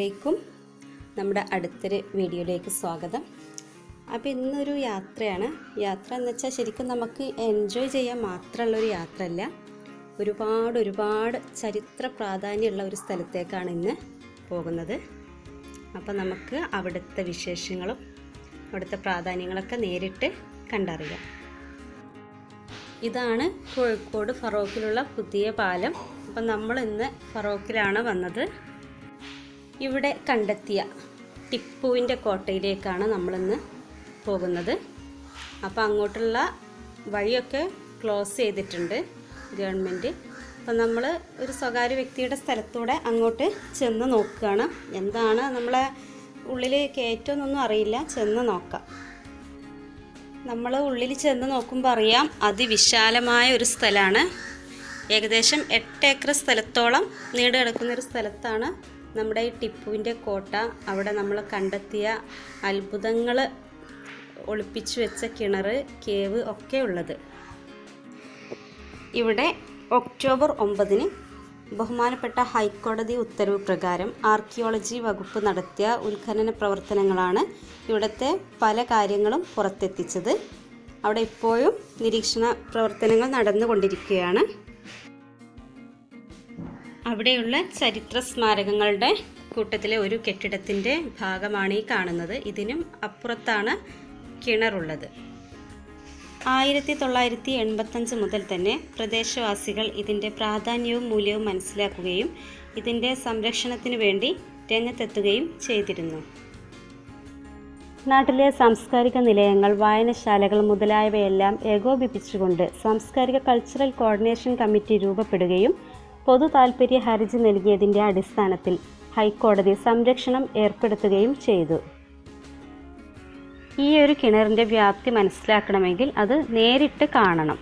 അലൈക്കും നമ്മുടെ അടുത്തൊരു വീഡിയോയിലേക്ക് സ്വാഗതം. അപ്പോൾ ഇന്നൊരു യാത്രയാണ്. യാത്ര എന്ന് വെച്ചാൽ ശരിക്കും നമുക്ക് എൻജോയ് ചെയ്യാൻ മാത്രമുള്ളൊരു യാത്രയല്ല. ഒരുപാട് ഒരുപാട് ചരിത്ര പ്രാധാന്യമുള്ള ഒരു സ്ഥലത്തേക്കാണ് ഇന്ന് പോകുന്നത്. അപ്പോൾ നമുക്ക് അവിടുത്തെ വിശേഷങ്ങളും അവിടുത്തെ പ്രാധാന്യങ്ങളൊക്കെ നേരിട്ട് കണ്ടറിയാം. ഇതാണ് കോഴിക്കോട് ഫറോക്കിലുള്ള പുതിയ പാലം. അപ്പം നമ്മൾ ഇന്ന് ഫറോക്കിലാണ് വന്നത്. ഇവിടെ കണ്ടെത്തിയ ടിപ്പുവിന്റെ കോട്ടയിലേക്കാണ് നമ്മളിന്ന് പോകുന്നത്. അപ്പോൾ അങ്ങോട്ടുള്ള വഴിയൊക്കെ ക്ലോസ് ചെയ്തിട്ടുണ്ട് ഗവൺമെന്റ്. അപ്പം നമ്മൾ ഒരു സ്വകാര്യ വ്യക്തിയുടെ സ്ഥലത്തൂടെ അങ്ങോട്ട് ചെന്ന് നോക്കുകയാണ്. എന്താണ് നമ്മളെ ഉള്ളിൽ കയറ്റമെന്നൊന്നും അറിയില്ല. ചെന്ന് നോക്കാം. നമ്മൾ ഉള്ളിൽ ചെന്ന് നോക്കുമ്പോൾ അറിയാം അതിവിശാലമായ ഒരു സ്ഥലമാണ്. ഏകദേശം എട്ട് ഏക്കർ സ്ഥലത്തോളം നീണ്ടു കിടക്കുന്ന ഒരു സ്ഥലത്താണ് നമ്മുടെ ഈ ടിപ്പുവിന്റെ കോട്ട അവിടെ നമ്മൾ കണ്ടെത്തിയ അത്ഭുതങ്ങൾ ഒളിപ്പിച്ചു വെച്ച കിണർ കേവ് ഒക്കെ ഉള്ളത്. ഇവിടെ ഒക്ടോബർ ഒമ്പതിന് ബഹുമാനപ്പെട്ട ഹൈക്കോടതി ഉത്തരവ് പ്രകാരം ആർക്കിയോളജി വകുപ്പ് നടത്തിയ ഉത്ഖനന പ്രവർത്തനങ്ങളാണ് ഇവിടുത്തെ പല കാര്യങ്ങളും പുറത്തെത്തിച്ചത്. അവിടെ ഇപ്പോഴും നിരീക്ഷണ പ്രവർത്തനങ്ങൾ നടന്നുകൊണ്ടിരിക്കുകയാണ്. അവിടെയുള്ള ചരിത്ര സ്മാരകങ്ങളുടെ കൂട്ടത്തിലെ ഒരു കെട്ടിടത്തിന്റെ ഭാഗമാണ് ഈ കാണുന്നത്. ഇതിനും അപ്പുറത്താണ് കിണറുള്ളത്. ആയിരത്തി തൊള്ളായിരത്തി എൺപത്തഞ്ച് മുതൽ തന്നെ പ്രദേശവാസികൾ ഇതിന്റെ പ്രാധാന്യവും മൂല്യവും മനസ്സിലാക്കുകയും ഇതിന്റെ സംരക്ഷണത്തിനു വേണ്ടി രംഗത്തെത്തുകയും ചെയ്തിരുന്നു. നാട്ടിലെ സാംസ്കാരിക നിലയങ്ങൾ വായനശാലകൾ മുതലായവയെല്ലാം ഏകോപിപ്പിച്ചുകൊണ്ട് സാംസ്കാരിക കൾച്ചറൽ കോർഡിനേഷൻ കമ്മിറ്റി രൂപപ്പെടുകയും പൊതു താൽപ്പര്യ ഹർജി നൽകിയതിന്റെ അടിസ്ഥാനത്തിൽ ഹൈക്കോടതി സംരക്ഷണം ഏർപ്പെടുത്തുകയും ചെയ്തു. ഈ ഒരു കിണറിന്റെ വ്യാപ്തി മനസ്സിലാക്കണമെങ്കിൽ അത് നേരിട്ട് കാണണം.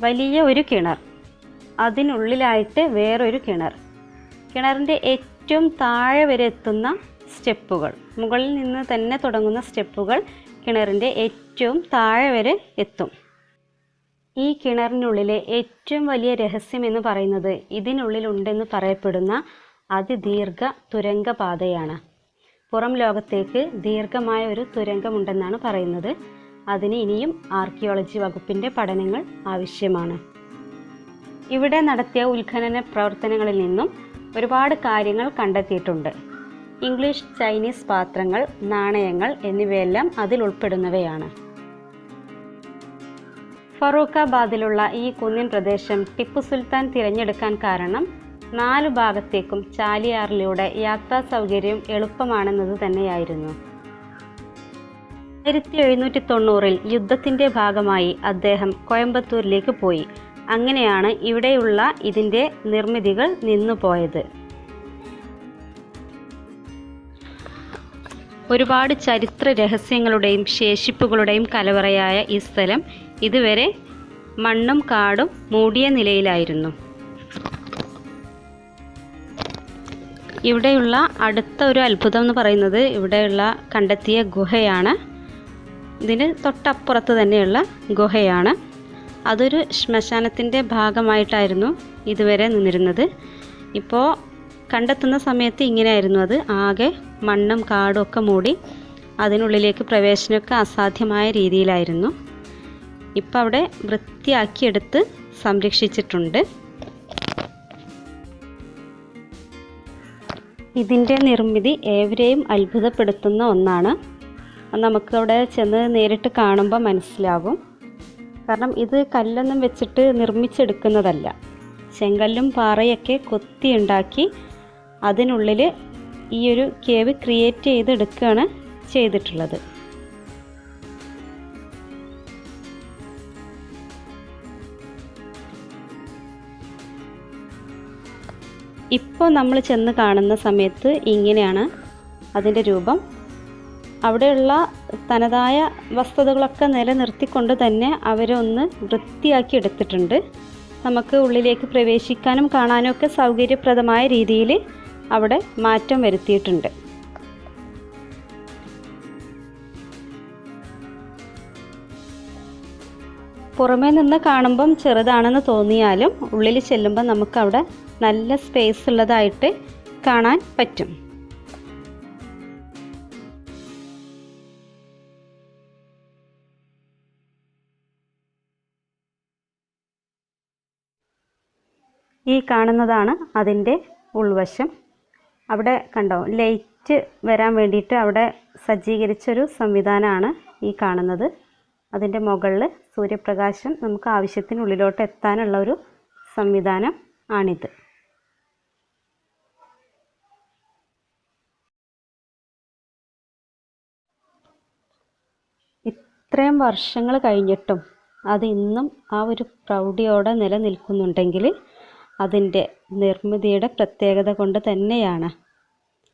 വലിയ ഒരു കിണർ. അതിനുള്ളിലായിട്ട് വേറൊരു കിണർ. കിണറിന്റെ ഏറ്റവും താഴെ വരെ എത്തുന്ന സ്റ്റെപ്പുകൾ. മുകളിൽ നിന്ന് തന്നെ തുടങ്ങുന്ന സ്റ്റെപ്പുകൾ കിണറിന്റെ ഏറ്റവും താഴെ വരെ എത്തും. ഈ കിണറിനുള്ളിലെ ഏറ്റവും വലിയ രഹസ്യം എന്ന് പറയുന്നത് ഇതിനുള്ളിലുണ്ടെന്ന് പറയപ്പെടുന്ന അതിദീർഘ തുരങ്കപാതയാണ്. പുറം ലോകത്തേക്ക് ദീർഘമായ ഒരു തുരങ്കമുണ്ടെന്നാണ് പറയുന്നത്. അതിന് ഇനിയും ആർക്കിയോളജി വകുപ്പിന്റെ പഠനങ്ങൾ ആവശ്യമാണ്. ഇവിടെ നടത്തിയ ഉത്ഖനന പ്രവർത്തനങ്ങളിൽ നിന്നും ഒരുപാട് കാര്യങ്ങൾ കണ്ടെത്തിയിട്ടുണ്ട്. ഇംഗ്ലീഷ് ചൈനീസ് പാത്രങ്ങൾ നാണയങ്ങൾ എന്നിവയെല്ലാം അതിൽ ഉൾപ്പെടുന്നവയാണ്. ഫറൂഖാബാദിലുള്ള ഈ കുന്നിൻ പ്രദേശം ടിപ്പു സുൽത്താൻ തിരഞ്ഞെടുക്കാൻ കാരണം നാലു ഭാഗത്തേക്കും ചാലിയാറിലൂടെ യാത്രാ സൗകര്യം എളുപ്പമാണെന്നത് തന്നെയായിരുന്നു. ആയിരത്തി എഴുന്നൂറ്റി തൊണ്ണൂറിൽ യുദ്ധത്തിന്റെ ഭാഗമായി അദ്ദേഹം കോയമ്പത്തൂരിലേക്ക് പോയി. അങ്ങനെയാണ് ഇവിടെയുള്ള ഇതിന്റെ നിർമ്മിതികൾ നിന്നുപോയത് ഒരുപാട് ചരിത്ര രഹസ്യങ്ങളുടെയും ശേഷിപ്പുകളുടെയും കലവറയായ ഈ സ്ഥലം ഇതുവരെ മണ്ണും കാടും മൂടിയ നിലയിലായിരുന്നു. ഇവിടെയുള്ള അടുത്ത ഒരു അത്ഭുതം എന്ന് പറയുന്നത് ഇവിടെയുള്ള കണ്ടെത്തിയ ഗുഹയാണ്. ഇതിന് തൊട്ടപ്പുറത്ത് തന്നെയുള്ള ഗുഹയാണ്. അതൊരു ശ്മശാനത്തിന്റെ ഭാഗമായിട്ടായിരുന്നു ഇതുവരെ നിന്നിരുന്നത്. ഇപ്പോൾ കണ്ടെത്തുന്ന സമയത്ത് ഇങ്ങനെയായിരുന്നു. അത് ആകെ മണ്ണും കാടും ഒക്കെ മൂടി അതിനുള്ളിലേക്ക് പ്രവേശനമൊക്കെ അസാധ്യമായ രീതിയിലായിരുന്നു. ഇപ്പം അവിടെ വൃത്തിയാക്കിയെടുത്ത് സംരക്ഷിച്ചിട്ടുണ്ട്. ഇതിന്റെ നിർമ്മിതി ഏവരെയും അത്ഭുതപ്പെടുത്തുന്ന ഒന്നാണ്. നമുക്ക് അവിടെ ചെന്ന് നേരിട്ട് കാണുമ്പോൾ മനസ്സിലാകും കാരണം ഇത് കല്ലൊന്നും വെച്ചിട്ട് നിർമ്മിച്ചെടുക്കുന്നതല്ല. ചെങ്കല്ലും പാറയൊക്കെ കൊത്തിയുണ്ടാക്കി അതിനുള്ളിൽ ഈ ഒരു കേവ് ക്രിയേറ്റ് ചെയ്തെടുക്കുകയാണ് ചെയ്തിട്ടുള്ളത്. ഇപ്പോൾ നമ്മൾ ചെന്ന് കാണുന്ന സമയത്ത് ഇങ്ങനെയാണ് അതിന്റെ രൂപം. അവിടെയുള്ള തനതായ വസ്തുതകളൊക്കെ നിലനിർത്തിക്കൊണ്ട് തന്നെ അവരൊന്ന് വൃത്തിയാക്കി എടുത്തിട്ടുണ്ട്. നമുക്ക് ഉള്ളിലേക്ക് പ്രവേശിക്കാനും കാണാനും ഒക്കെ സൗകര്യപ്രദമായ രീതിയിൽ അവിടെ മാറ്റം വരുത്തിയിട്ടുണ്ട്. പുറമേ നിന്ന് കാണുമ്പം ചെറുതാണെന്ന് തോന്നിയാലും ഉള്ളിൽ ചെല്ലുമ്പോൾ നമുക്കവിടെ നല്ല സ്പേസ് ഉള്ളതായിട്ട് കാണാൻ പറ്റും. ഈ കാണുന്നതാണ് അതിന്റെ ഉൾവശം. അവിടെ കണ്ടോ ലൈറ്റ് വരാൻ വേണ്ടിയിട്ട് അവിടെ സജ്ജീകരിച്ചൊരു സംവിധാനമാണ് ഈ കാണുന്നത്. അതിന്റെ മുകളിൽ സൂര്യപ്രകാശം നമുക്ക് ആവശ്യത്തിനുള്ളിലോട്ട് എത്താനുള്ള ഒരു സംവിധാനം ആണിത്. ഇത്രയും വർഷങ്ങൾ കഴിഞ്ഞിട്ടും അത് ഇന്നും ആ ഒരു പ്രൗഢിയോടെ നിലനിൽക്കുന്നുണ്ടെങ്കിൽ അതിന്റെ നിർമ്മിതിയുടെ പ്രത്യേകത കൊണ്ട് തന്നെയാണ്.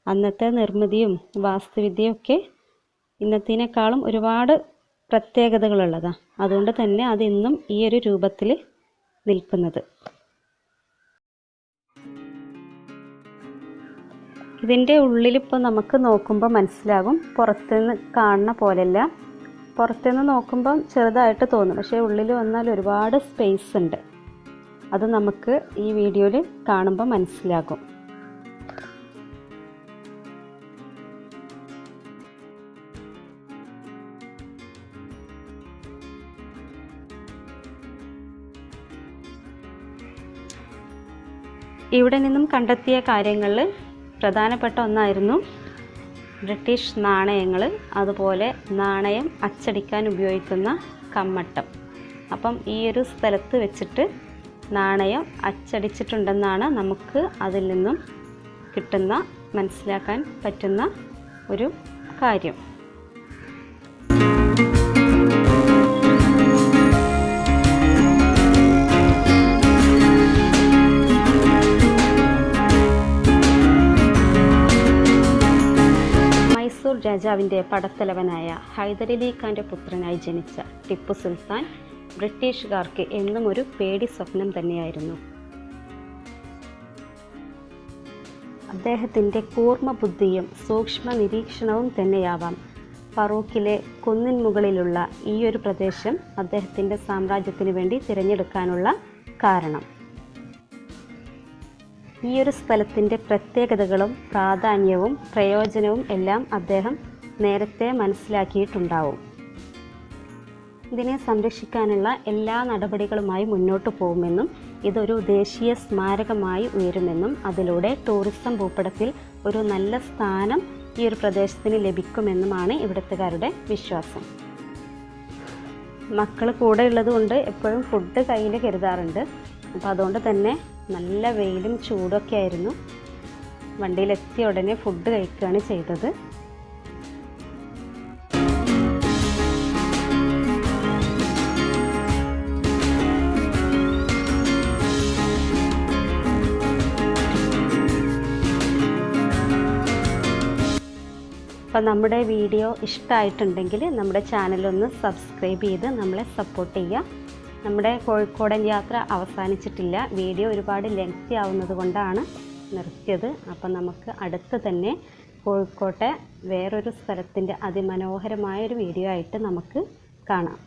അന്നത്തെ നിർമ്മിതിയും വാസ്തുവിദ്യയും ഒക്കെ ഇന്നത്തേനേക്കാളും ഒരുപാട് പ്രത്യേകതകളുള്ളതാണ് അതുകൊണ്ട് തന്നെ അത് ഇന്നും ഈ ഒരു രൂപത്തിൽ നിൽക്കുന്നത്. ഇതിന്റെ ഉള്ളിലിപ്പോൾ നമുക്ക് നോക്കുമ്പോൾ മനസ്സിലാകും. പുറത്തുനിന്ന് കാണുന്ന പോലെയല്ല. പുറത്തുനിന്ന് നോക്കുമ്പം ചെറുതായിട്ട് തോന്നും. പക്ഷേ ഉള്ളിൽ വന്നാൽ ഒരുപാട് സ്പേസ് ഉണ്ട്. അത് നമുക്ക് ഈ വീഡിയോയിൽ കാണുമ്പോൾ മനസ്സിലാകും. ഇവിടെ നിന്നും കണ്ടെത്തിയ കാര്യങ്ങളിൽ പ്രധാനപ്പെട്ട ഒന്നായിരുന്നു ബ്രിട്ടീഷ് നാണയങ്ങൾ അതുപോലെ നാണയം അച്ചടിക്കാൻ ഉപയോഗിക്കുന്ന കമ്മട്ടം. അപ്പം ഈ ഒരു സ്ഥലത്ത് വെച്ചിട്ട് നാണയം അച്ചടിച്ചിട്ടുണ്ടെന്നാണ് നമുക്ക് അതിൽ നിന്നും കിട്ടുന്ന മനസ്സിലാക്കാൻ പറ്റുന്ന ഒരു കാര്യം. മൈസൂർ രാജാവിന്റെ പടത്തലവനായ ഹൈദരലി ഖാന്റെ പുത്രനായി ജനിച്ച ടിപ്പു സുൽത്താൻ ബ്രിട്ടീഷുകാർക്ക് എന്നും ഒരു പേടി സ്വപ്നം തന്നെയായിരുന്നു. അദ്ദേഹത്തിന്റെ കൂർമ്മ ബുദ്ധിയും സൂക്ഷ്മ നിരീക്ഷണവും തന്നെയാവാം. ഫറൂഖിലെ കുന്നിൻ മുകളിലുള്ള ഈ ഒരു പ്രദേശം അദ്ദേഹത്തിന്റെ സാമ്രാജ്യത്തിന് വേണ്ടി തിരഞ്ഞെടുക്കാനുള്ള കാരണം. ഈ ഒരു സ്ഥലത്തിന്റെ പ്രത്യേകതകളും പ്രാധാന്യവും പ്രയോജനവും എല്ലാം അദ്ദേഹം നേരത്തെ മനസ്സിലാക്കിയിട്ടുണ്ടാവും. ഇതിനെ സംരക്ഷിക്കാനുള്ള എല്ലാ നടപടികളുമായി മുന്നോട്ട് പോകുമെന്നും ഇതൊരു ദേശീയ സ്മാരകമായി ഉയരുമെന്നും അതിലൂടെ ടൂറിസം ഭൂപടത്തിൽ ഒരു നല്ല സ്ഥാനം ഈ ഒരു പ്രദേശത്തിന് ലഭിക്കുമെന്നുമാണ് ഇവിടുത്തുകാരുടെ വിശ്വാസം. മക്കൾ കൂടെ ഉള്ളതുകൊണ്ട് എപ്പോഴും ഫുഡ് കയ്യിൽ കരുതാറുണ്ട്. അപ്പോൾ അതുകൊണ്ട് തന്നെ നല്ല വെയിലും ചൂടൊക്കെ ആയിരുന്നു. വണ്ടിയിലെത്തിയ ഉടനെ ഫുഡ് കഴിക്കുകയാണ് ചെയ്തത്. അപ്പോൾ നമ്മുടെ വീഡിയോ ഇഷ്ടമായിട്ടുണ്ടെങ്കിൽ നമ്മുടെ ചാനലൊന്ന് സബ്സ്ക്രൈബ് ചെയ്ത് നമ്മളെ സപ്പോർട്ട് ചെയ്യുക. നമ്മുടെ കോഴിക്കോടൻ യാത്ര അവസാനിച്ചിട്ടില്ല. വീഡിയോ ഒരുപാട് ലെങ്തി ആവുന്നത് കൊണ്ടാണ് നിർത്തിയത്. അപ്പം നമുക്ക് അടുത്ത് തന്നെ കോഴിക്കോട്ടെ വേറൊരു സ്ഥലത്തിന്റെ അതിമനോഹരമായൊരു വീഡിയോ ആയിട്ട് നമുക്ക് കാണാം.